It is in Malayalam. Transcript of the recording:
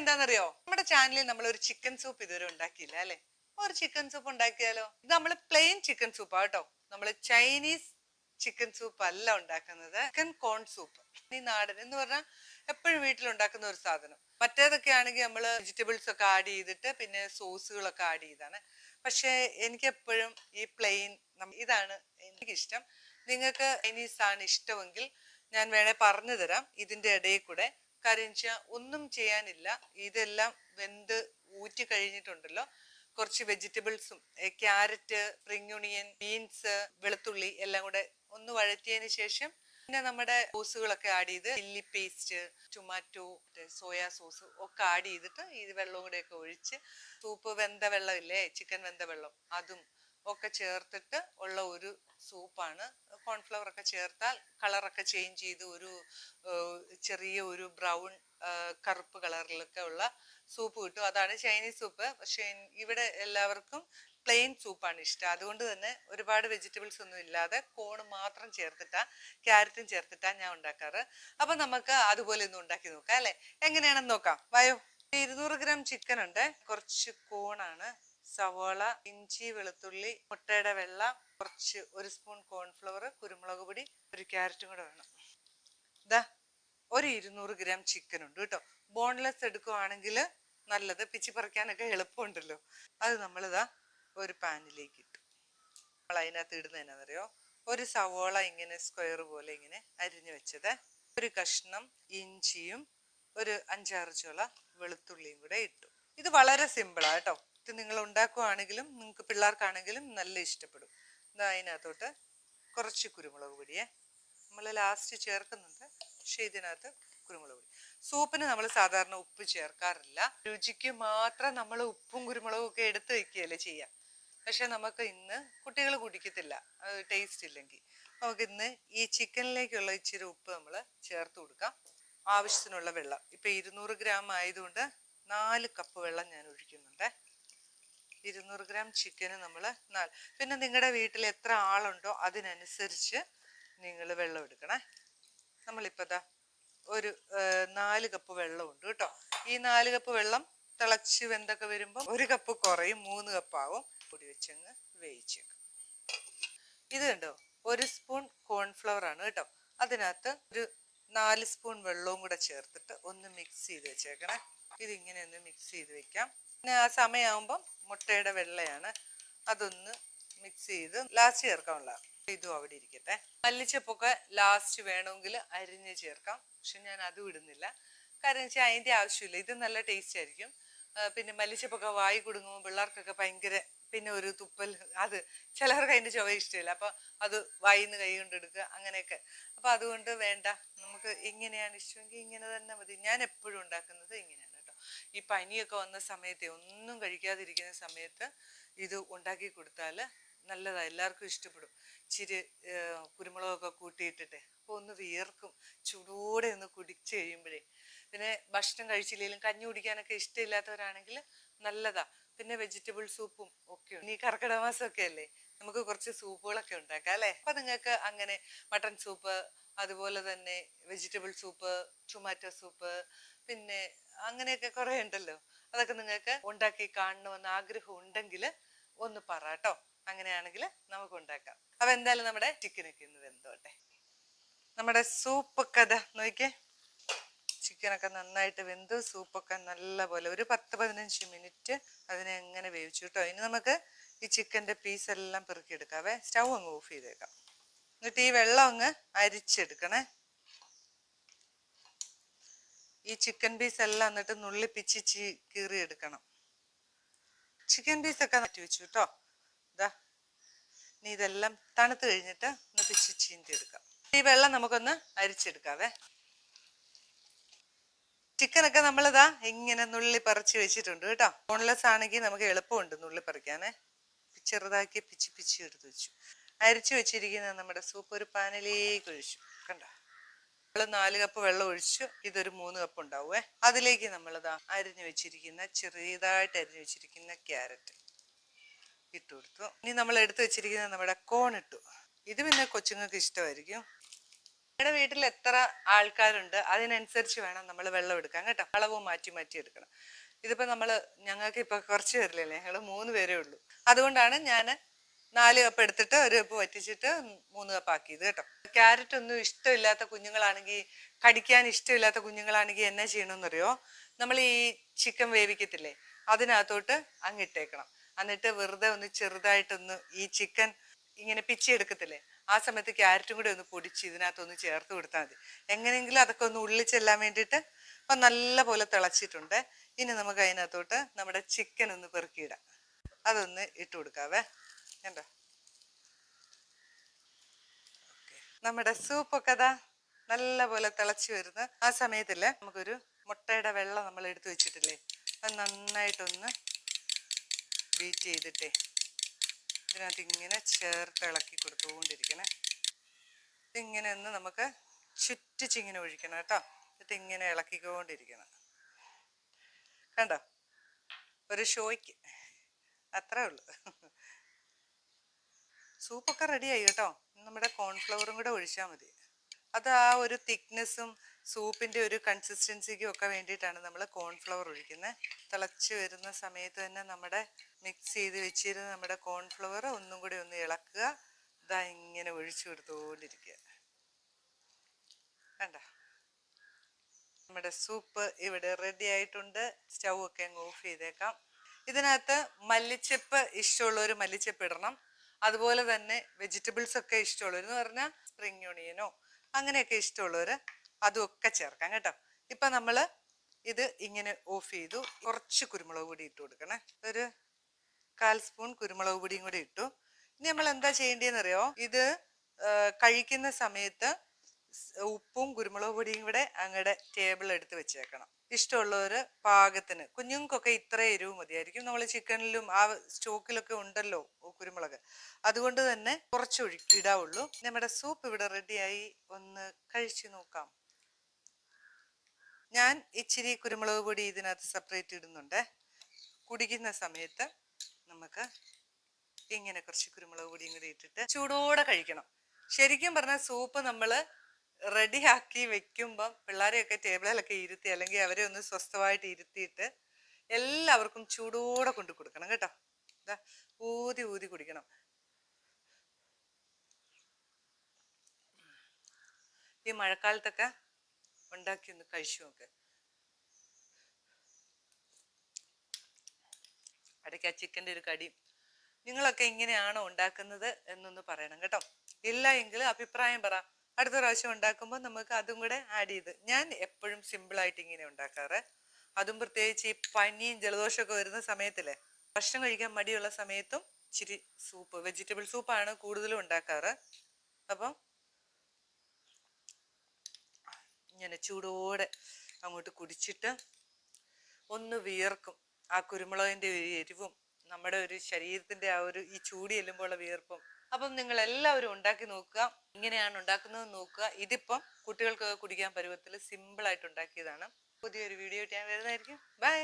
എന്താണെന്നറിയോ നമ്മുടെ ചാനലിൽ നമ്മൾ ഒരു ചിക്കൻ സൂപ്പ് ഇതുവരെ ഉണ്ടാക്കിയില്ല അല്ലെ? ഒരു ചിക്കൻ സൂപ്പ് ഉണ്ടാക്കിയാലോ? ഇത് നമ്മൾ പ്ലെയിൻ ചിക്കൻ സൂപ്പ് കേട്ടോ. നമ്മൾ ചൈനീസ് ചിക്കൻ സൂപ്പ് അല്ല ഉണ്ടാക്കുന്നത് ചിക്കൻ കോൺ സൂപ്പ് ഈ നാടൻ എന്ന് പറഞ്ഞാൽ എപ്പോഴും വീട്ടിൽ ഉണ്ടാക്കുന്ന ഒരു സാധനം. മറ്റേതൊക്കെ ആണെങ്കിൽ നമ്മൾ വെജിറ്റബിൾസ് ഒക്കെ ആഡ് ചെയ്തിട്ട് പിന്നെ സോസുകളൊക്കെ ആഡ് ചെയ്താണ്. പക്ഷേ എനിക്ക് എപ്പോഴും ഈ പ്ലെയിൻ ഇതാണ് എനിക്കിഷ്ടം. നിങ്ങൾക്ക് ചൈനീസ് ആണ് ഇഷ്ടമെങ്കിൽ ഞാൻ വേണേ പറഞ്ഞു തരാം ഇതിന്റെ ഇടയിൽ കൂടെ. കാര്യം വെച്ചാൽ ഒന്നും ചെയ്യാനില്ല. ഇതെല്ലാം വെന്ത് ഊറ്റി കഴിഞ്ഞിട്ടുണ്ടല്ലോ. കുറച്ച് വെജിറ്റബിൾസും ക്യാരറ്റ് ഒണിയൻ ബീൻസ് വെളുത്തുള്ളി എല്ലാം കൂടെ ഒന്ന് വഴറ്റിയതിന് ശേഷം പിന്നെ നമ്മുടെ സോസുകളൊക്കെ ആഡ് ചെയ്ത് chilli paste tomato soya sauce ഒക്കെ ആഡ് ചെയ്തിട്ട് ഈ വെള്ളവും കൂടെ ഒക്കെ ഒഴിച്ച് സൂപ്പ് വെന്ത വെള്ളം ഇല്ലേ ചിക്കൻ വെന്ത വെള്ളം അതും ഒക്കെ ചേർത്തിട്ട് ഉള്ള ഒരു സൂപ്പാണ് കോൺഫ്ലവർ ഒക്കെ ചേർത്താൽ കളറൊക്കെ ചേഞ്ച് ചെയ്ത് ഒരു ചെറിയ ഒരു ബ്രൗൺ കറുപ്പ് കളറിലൊക്കെ ഉള്ള സൂപ്പ് കിട്ടും. അതാണ് ചൈനീസ് സൂപ്പ് പക്ഷെ ഇവിടെ എല്ലാവർക്കും പ്ലെയിൻ സൂപ്പാണ് ഇഷ്ടം. അതുകൊണ്ട് തന്നെ ഒരുപാട് വെജിറ്റബിൾസ് ഒന്നും ഇല്ലാതെ കോണ് മാത്രം ചേർത്തിട്ടാ ക്യാരറ്റും ചേർത്തിട്ടാ ഞാൻ ഉണ്ടാക്കാറ്. അപ്പൊ നമുക്ക് അതുപോലെ ഒന്ന് ഉണ്ടാക്കി നോക്കാം അല്ലേ? എങ്ങനെയാണെന്ന് നോക്കാം. വയോ? ഇരുന്നൂറ് ഗ്രാം ചിക്കൻ ഉണ്ട്. കുറച്ച് കോണാണ് സവോള ഇഞ്ചി വെളുത്തുള്ളി മുട്ടയുടെ വെള്ള കുറച്ച് ഒരു സ്പൂൺ കോൺഫ്ലവർ കുരുമുളക് പൊടി ഒരു ക്യാരറ്റും കൂടെ വേണം. ഇതാ ഒരു ഇരുന്നൂറ് ഗ്രാം ചിക്കൻ ഉണ്ട് കേട്ടോ. ബോൺലെസ് എടുക്കുവാണെങ്കിൽ നല്ലത്. പിച്ചി പറിക്കാനൊക്കെ എളുപ്പമുണ്ടല്ലോ. അത് നമ്മളിതാ ഒരു പാനിലേക്ക് ഇട്ടു. നമ്മൾ അതിനകത്ത് ഇടുന്നതിനറിയോ ഒരു സവോള ഇങ്ങനെ സ്ക്വയർ പോലെ ഇങ്ങനെ അരിഞ്ഞു വെച്ചത്. ഒരു കഷ്ണം ഇഞ്ചിയും ഒരു അഞ്ചാറ് ചോള വെളുത്തുള്ളിയും കൂടെ ഇട്ടു. ഇത് വളരെ സിമ്പിളാ കേട്ടോ. ഇത് നിങ്ങൾ ഉണ്ടാക്കുവാണെങ്കിലും നിങ്ങൾക്ക് പിള്ളേർക്കാണെങ്കിലും നല്ല ഇഷ്ടപ്പെടും. ഇതാ അതിനകത്തോട്ട് കുറച്ച് കുരുമുളക് പൊടിയേ. നമ്മൾ ലാസ്റ്റ് ചേർക്കുന്നുണ്ട്. പക്ഷേ ഇതിനകത്ത് കുരുമുളക് പൊടി. സൂപ്പിന് നമ്മൾ സാധാരണ ഉപ്പ് ചേർക്കാറില്ല. രുചിക്ക് മാത്രം നമ്മൾ ഉപ്പും കുരുമുളകും ഒക്കെ എടുത്ത് വെക്കുകയല്ലേ ചെയ്യാം. പക്ഷെ നമുക്ക് ഇന്ന് കുട്ടികൾ കുടിക്കത്തില്ല. ടേസ്റ്റ് ഇല്ലെങ്കിൽ. നമുക്ക് ഇന്ന് ഈ ചിക്കനിലേക്കുള്ള ഇച്ചിരി ഉപ്പ് നമ്മൾ ചേർത്ത് കൊടുക്കാം. ആവശ്യത്തിനുള്ള വെള്ളം. ഇപ്പം ഇരുന്നൂറ് ഗ്രാം ആയതുകൊണ്ട് നാല് കപ്പ് വെള്ളം ഞാൻ ഒഴിക്കുന്നുണ്ട്. ഇരുന്നൂറ് ഗ്രാം ചിക്കന് നമ്മൾ നാല്. പിന്നെ നിങ്ങളുടെ വീട്ടിൽ എത്ര ആളുണ്ടോ അതിനനുസരിച്ച് നിങ്ങൾ വെള്ളം എടുക്കണേ. നമ്മളിപ്പോൾ ദാ ഒരു നാല് കപ്പ് വെള്ളമുണ്ട് കേട്ടോ. ഈ നാല് കപ്പ് വെള്ളം തിളച്ച് വെന്തൊക്കെ വരുമ്പോൾ ഒരു കപ്പ് കുറയും മൂന്ന് കപ്പാവും പൊടി വെച്ചങ്ങ് വേവിച്ചേക്കും. ഇത് കണ്ടോ? ഒരു സ്പൂൺ കോൺഫ്ലവർ ആണ് കേട്ടോ. അതിനകത്ത് ഒരു നാല് സ്പൂൺ വെള്ളവും കൂടെ ചേർത്തിട്ട് ഒന്ന് മിക്സ് ചെയ്ത് വെച്ചേക്കണേ. ഇതിങ്ങനെ ഒന്ന് മിക്സ് ചെയ്ത് വെക്കാം. പിന്നെ ആ സമയമാകുമ്പം മുട്ടയുടെ വെള്ളയാണ്. അതൊന്ന് മിക്സ് ചെയ്ത് ലാസ്റ്റ് ചേർക്കാനുള്ള ഇതും അവിടെ ഇരിക്കട്ടെ. മല്ലിച്ചപ്പൊക്കെ ലാസ്റ്റ് വേണമെങ്കിൽ അരിഞ്ഞ് ചേർക്കാം. പക്ഷെ ഞാൻ അതും ഇടുന്നില്ല. കാരണം വെച്ചാൽ അതിന്റെ ആവശ്യമില്ല. ഇത് നല്ല ടേസ്റ്റ് ആയിരിക്കും. പിന്നെ മല്ലിച്ചപ്പൊക്കെ വായി കുടുങ്ങുമ്പോൾ പിള്ളേർക്കൊക്കെ ഭയങ്കര പിന്നെ ഒരു തുപ്പൽ അത് ചിലർക്ക് അതിന്റെ ചുവ ഇഷ്ടമില്ല. അപ്പോൾ അത് വായിന്ന് കൈ കൊണ്ട് എടുക്കുക അങ്ങനെയൊക്കെ. അപ്പോൾ അതുകൊണ്ട് വേണ്ട. നമുക്ക് ഇങ്ങനെയാണ് ഇഷ്ടമെങ്കിൽ ഇങ്ങനെ തന്നെ മതി. ഞാൻ എപ്പോഴും ഉണ്ടാക്കുന്നത് ഇങ്ങനെയാണ്. ഈ പനിയൊക്കെ വന്ന സമയത്ത് ഒന്നും കഴിക്കാതിരിക്കുന്ന സമയത്ത് ഇത് ഉണ്ടാക്കി കൊടുത്താൽ നല്ലതാണ് എല്ലാവർക്കും ഇഷ്ടപ്പെടും. ഇച്ചിരി കുരുമുളകൊക്കെ കൂട്ടിയിട്ടിട്ട് അപ്പോൾ ഒന്ന് വിയർക്കും ചൂടോടെ ഒന്ന് കുടിച്ച് കഴിയുമ്പോഴേ. പിന്നെ ഭക്ഷണം കഴിച്ചില്ലെങ്കിലും കഞ്ഞി കുടിക്കാനൊക്കെ ഇഷ്ടമില്ലാത്തവരാണെങ്കിൽ നല്ലതാ. പിന്നെ വെജിറ്റബിൾ സൂപ്പും ഒക്കെ. ഇനി കർക്കിടക മാസമൊക്കെ അല്ലേ നമുക്ക് കുറച്ച് സൂപ്പുകളൊക്കെ ഉണ്ടാക്കാം അല്ലേ? അപ്പം നിങ്ങൾക്ക് അങ്ങനെ മട്ടൺ സൂപ്പ് അതുപോലെ തന്നെ വെജിറ്റബിൾ സൂപ്പ് ടൊമാറ്റോ സൂപ്പ് പിന്നെ അങ്ങനെയൊക്കെ കുറെ ഉണ്ടല്ലോ. അതൊക്കെ നിങ്ങൾക്ക് ഉണ്ടാക്കി കാണണമെന്ന് ആഗ്രഹം ഉണ്ടെങ്കിൽ ഒന്ന് പറ കേട്ടോ. അങ്ങനെയാണെങ്കിൽ നമുക്ക് ഉണ്ടാക്കാം. അപ്പൊ എന്തായാലും നമ്മുടെ ചിക്കനൊക്കെ ഇന്ന് വെന്തോട്ടെ. നമ്മുടെ സൂപ്പൊക്കെ അതാ നോക്കിയേ. ചിക്കനൊക്കെ നന്നായിട്ട് വെന്ത്. സൂപ്പൊക്കെ നല്ല പോലെ ഒരു പത്ത് പതിനഞ്ച് മിനിറ്റ് അതിനെ എങ്ങനെ വേവിച്ചു കേട്ടോ. ഇനി നമുക്ക് ഈ ചിക്കന്റെ പീസ് എല്ലാം പെറുക്കിയെടുക്കാവേ സ്റ്റൗ അങ്ങ് ഓഫ് ചെയ്തേക്കാം. എന്നിട്ട് ഈ വെള്ളം അങ്ങ് അരിച്ചെടുക്കണേ. ഈ ചിക്കൻ പീസ് എല്ലാം എന്നിട്ട് നുള്ളിപ്പിച്ച് പിച്ചി ചീ കീറി എടുക്കണം ചിക്കൻ പീസ് ഒക്കെ മാറ്റി വെച്ചു കേട്ടോ. ഇതാ ഇനി ഇതെല്ലാം തണുത്ത് കഴിഞ്ഞിട്ട് ഒന്ന് പിച്ച് ചീന്തി എടുക്കാം. ഈ വെള്ളം നമുക്കൊന്ന് അരിച്ചെടുക്കാവേ. ചിക്കനൊക്കെ നമ്മളിതാ ഇങ്ങനെ നുള്ളി പറിച്ച് വെച്ചിട്ടുണ്ട് കേട്ടോ. ബോൺലെസ് ആണെങ്കിൽ നമുക്ക് എളുപ്പമുണ്ട് നുള്ളി പറിക്കാനേ. ചെറുതാക്കി പിച്ച് പിച്ച് എടുത്ത് വെച്ചു. അരിച്ചു വെച്ചിരിക്കുന്ന നമ്മുടെ സൂപ്പ് ഒരു പാനിലേക്ക് ഒഴിച്ചു. കണ്ടോ? നമ്മൾ നാല് കപ്പ് വെള്ളം ഒഴിച്ചു. ഇതൊരു മൂന്ന് കപ്പ് ഉണ്ടാവുമേ അതിലേക്ക് നമ്മളിതാ അരിഞ്ഞു വെച്ചിരിക്കുന്ന ചെറിയതായിട്ട് അരിഞ്ഞു വെച്ചിരിക്കുന്ന ക്യാരറ്റ് ഇട്ട് കൊടുത്തു. ഇനി നമ്മൾ എടുത്തു വെച്ചിരിക്കുന്ന നമ്മുടെ കോൺ ഇട്ടു. ഇത് പിന്നെ കൊച്ചുങ്ങൾക്ക് ഇഷ്ടമായിരിക്കും. നമ്മുടെ വീട്ടിൽ എത്ര ആൾക്കാരുണ്ട് അതിനനുസരിച്ച് വേണം നമ്മൾ വെള്ളം എടുക്കാൻ കേട്ടോ. അളവ് മാറ്റി മാറ്റി എടുക്കണം. ഇതിപ്പോ നമ്മൾ ഞങ്ങൾക്ക് ഇപ്പൊ കുറച്ച് പേരില്ലേ ഞങ്ങൾ മൂന്ന് പേരേ ഉള്ളൂ. അതുകൊണ്ടാണ് ഞാൻ നാല് കപ്പ് എടുത്തിട്ട് ഒരു കപ്പ് വറ്റിച്ചിട്ട് മൂന്ന് കപ്പ് ആക്കിയത് കേട്ടോ. ക്യാരറ്റ് ഒന്നും ഇഷ്ടമില്ലാത്ത കുഞ്ഞുങ്ങളാണെങ്കിൽ കടിക്കാൻ ഇഷ്ടമില്ലാത്ത കുഞ്ഞുങ്ങളാണെങ്കിൽ എന്നാ ചെയ്യണമെന്നറിയോ നമ്മൾ ഈ ചിക്കൻ വേവിക്കത്തില്ലേ അതിനകത്തോട്ട് അങ്ങിട്ടേക്കണം എന്നിട്ട് വെറുതെ ഒന്ന് ചെറുതായിട്ടൊന്ന് ഈ ചിക്കൻ ഇങ്ങനെ പിച്ചി എടുക്കത്തില്ലേ ആ സമയത്ത് ക്യാരറ്റും കൂടി ഒന്ന് പൊടിച്ച് ഇതിനകത്തൊന്ന് ചേർത്ത് കൊടുത്താൽ മതി. എങ്ങനെയെങ്കിലും അതൊക്കെ ഒന്ന് ഉള്ളിൽ ചെല്ലാൻ വേണ്ടിയിട്ട് അപ്പം നല്ല പോലെ തിളച്ചിട്ടുണ്ട്. ഇനി നമുക്ക് അതിനകത്തോട്ട് നമ്മുടെ ചിക്കൻ ഒന്ന് പെറുക്കിയിടാം. അതൊന്ന് ഇട്ട് കൊടുക്കാവേ. കണ്ടോ. നമ്മുടെ സൂപ്പൊക്കെ അതാ നല്ലപോലെ തിളച്ച് വരുന്ന. ആ സമയത്തിൽ നമുക്കൊരു മുട്ടയുടെ വെള്ളം നമ്മൾ എടുത്തു വെച്ചിട്ടില്ലേ? അത് നന്നായിട്ടൊന്ന് ബീറ്റ് ചെയ്തിട്ടേ ഇതിനകത്ത് ഇങ്ങനെ ചേർത്ത് ഇളക്കി കൊടുത്തുകൊണ്ടിരിക്കണേ. ഇതിങ്ങനെ ഒന്ന് നമുക്ക് ചുറ്റിച്ചിങ്ങനെ ഒഴിക്കണം കേട്ടോ. എന്നിട്ട് ഇങ്ങനെ ഇളക്കിക്കൊണ്ടിരിക്കണം. കണ്ടോ? ഒരു ഷോയ്ക്ക്. അത്രേ ഉള്ളൂ. സൂപ്പൊക്കെ റെഡിയായി കേട്ടോ. നമ്മുടെ കോൺഫ്ലവറും കൂടെ ഒഴിച്ചാൽ മതി. അത് ആ ഒരു തിക്നെസ്സും സൂപ്പിന്റെ ഒരു കൺസിസ്റ്റൻസിക്കും ഒക്കെ വേണ്ടിയിട്ടാണ് നമ്മൾ കോൺഫ്ലവർ ഒഴിക്കുന്നത്. തിളച്ച് വരുന്ന സമയത്ത് തന്നെ നമ്മുടെ മിക്സ് ചെയ്ത് വെച്ചിരുന്ന നമ്മുടെ കോൺഫ്ലവർ ഒന്നും കൂടി ഒന്ന് ഇളക്കുക. ഇതാ ഇങ്ങനെ ഒഴിച്ചു കൊടുത്തുകൊണ്ടിരിക്കുക കണ്ട? നമ്മുടെ സൂപ്പ് ഇവിടെ റെഡി ആയിട്ടുണ്ട്. സ്റ്റൗ ഒക്കെ അങ്ങ് ഓഫ് ചെയ്തേക്കാം. ഇതിനകത്ത് മല്ലിച്ചപ്പ് ഇഷ്ടമുള്ളവർ മല്ലിച്ചപ്പ് ഇടണം. അതുപോലെ തന്നെ വെജിറ്റബിൾസ് ഒക്കെ ഇഷ്ടമുള്ളവർ എന്ന് പറഞ്ഞാൽ സ്പ്രിങ് ഒണിയനോ അങ്ങനെയൊക്കെ ഇഷ്ടമുള്ളവർ അതുമൊക്കെ ചേർക്കാം കേട്ടോ. ഇപ്പം നമ്മൾ ഇത് ഇങ്ങനെ ഓഫ് ചെയ്തു കുറച്ച് കുരുമുളക് പൊടി ഇട്ട് കൊടുക്കണേ. ഒരു കാൽ സ്പൂൺ കുരുമുളക് പൊടിയും കൂടി ഇട്ടു. ഇനി നമ്മൾ എന്താ ചെയ്യേണ്ടതെന്ന് അറിയോ ഇത് കഴിക്കുന്ന സമയത്ത് ഉപ്പും കുരുമുളക് പൊടിയും കൂടെ അങ്ങടെ ടേബിൾ എടുത്ത് വെച്ചേക്കണം. ഇഷ്ടമുള്ളവർ പാകത്തിന് കുഞ്ഞുങ്ങൾക്കൊക്കെ ഇത്ര എരിവ് മതിയായിരിക്കും. നമ്മൾ ചിക്കനിലും ആ സ്റ്റോക്കിലൊക്കെ ഉണ്ടല്ലോ കുരുമുളക്. അതുകൊണ്ട് തന്നെ കുറച്ച് ഒഴി ഇടാവുള്ളൂ. നമ്മുടെ സൂപ്പ് ഇവിടെ റെഡിയായി ഒന്ന് കഴിച്ചു നോക്കാം. ഞാൻ ഇച്ചിരി കുരുമുളക് പൊടി ഇതിനകത്ത് സെപ്പറേറ്റ് ഇടുന്നുണ്ട്. കുടിക്കുന്ന സമയത്ത് നമുക്ക് ഇങ്ങനെ കുറച്ച് കുരുമുളക് പൊടിയും കൂടി ഇട്ടിട്ട് ചൂടോടെ കഴിക്കണം. ശരിക്കും പറഞ്ഞാൽ സൂപ്പ് നമ്മൾ റെഡിയാക്കി വെക്കുമ്പം പിള്ളേരെയൊക്കെ ടേബിളിലൊക്കെ ഇരുത്തി അല്ലെങ്കിൽ അവരെ ഒന്ന് സ്വസ്ഥമായിട്ട് ഇരുത്തിയിട്ട് എല്ലാവർക്കും ചൂടോടെ കൊണ്ട് കൊടുക്കണം കേട്ടോ. ഇതാ ഊതി ഊതി കുടിക്കണം. ഈ മഴക്കാലത്തൊക്കെ ഉണ്ടാക്കി ഒന്ന് കഴിച്ചു നോക്ക്. ഇടയ്ക്ക് ആ ചിക്കന്റെ ഒരു കടിയും നിങ്ങളൊക്കെ ഇങ്ങനെയാണോ ഉണ്ടാക്കുന്നത് എന്നൊന്ന് പറയണം കേട്ടോ. ഇല്ല എങ്കിൽ അഭിപ്രായം പറ. അടുത്ത പ്രാവശ്യം ഉണ്ടാക്കുമ്പോൾ നമുക്ക് അതും കൂടെ ആഡ് ചെയ്ത്. ഞാൻ എപ്പോഴും സിമ്പിളായിട്ട് ഇങ്ങനെ ഉണ്ടാക്കാറ്. അതും പ്രത്യേകിച്ച് ഈ പനിയും ജലദോഷമൊക്കെ വരുന്ന സമയത്തില്ലേ ഭക്ഷണം കഴിക്കാൻ മടിയുള്ള സമയത്തും ഇച്ചിരി സൂപ്പ് വെജിറ്റബിൾ സൂപ്പാണ് കൂടുതലും ഉണ്ടാക്കാറ്. അപ്പം ഇങ്ങനെ ചൂടോടെ അങ്ങോട്ട് കുടിച്ചിട്ട് ഒന്ന് വിയർക്കും. ആ കുരുമുളകിന്റെ എരിവും നമ്മുടെ ഒരു ശരീരത്തിന്റെ ആ ഒരു ഈ ചൂടി ചെല്ലുമ്പോഴുള്ള വിയർപ്പും അപ്പം നിങ്ങൾ എല്ലാവരും ഉണ്ടാക്കി നോക്കുക. ഇങ്ങനെയാണ് ഉണ്ടാക്കുന്നത് നോക്കുക. ഇതിപ്പം കുട്ടികൾക്ക് കുടിക്കാൻ പരുവത്തിൽ സിമ്പിൾ ആയിട്ട് ഉണ്ടാക്കിയതാണ്. പുതിയൊരു വീഡിയോ ഞാൻ വരുന്നതായിരിക്കും. ബൈ.